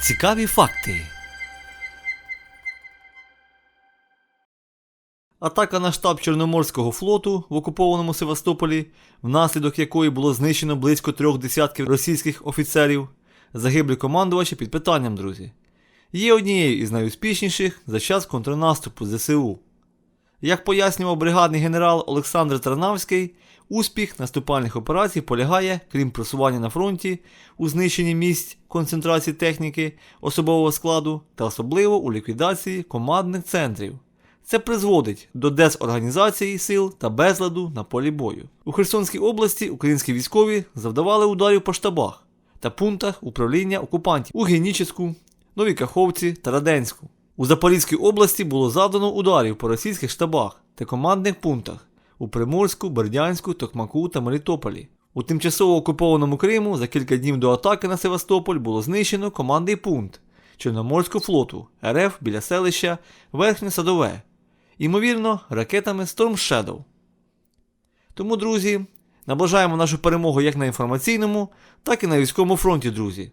Цікаві факти. Атака на штаб Чорноморського флоту в окупованому Севастополі, внаслідок якої було знищено близько трьох десятків російських офіцерів, загиблі командувачі під питанням, друзі, є однією із найуспішніших за час контрнаступу ЗСУ. Як пояснював бригадний генерал Олександр Тарнавський, успіх наступальних операцій полягає, крім просування на фронті, у знищенні місць концентрації техніки, особового складу та особливо у ліквідації командних центрів. Це призводить до дезорганізації сил та безладу на полі бою. У Херсонській області українські військові завдавали ударів по штабах та пунктах управління окупантів у Генічеську, Новій Каховці та Раденську. У Запорізькій області було завдано ударів по російських штабах та командних пунктах у Приморську, Бердянську, Токмаку та Мелітополі. У тимчасово окупованому Криму за кілька днів до атаки на Севастополь було знищено командний пункт Чорноморського флоту РФ біля селища Верхнє Садове, ймовірно, ракетами Storm Shadow. Тому, друзі, наближаємо нашу перемогу як на інформаційному, так і на військовому фронті, друзі.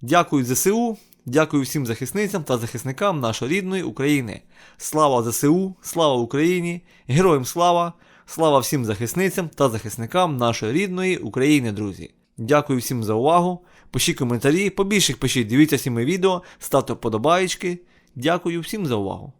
Дякую ЗСУ, дякую всім захисницям та захисникам нашої рідної України. Слава ЗСУ, слава Україні, героям слава, слава всім захисницям та захисникам нашої рідної України, друзі. Дякую всім за увагу. Пишіть коментарі, побільше пишіть, дивіться всі мої відео, ставте вподобаєчки. Дякую всім за увагу.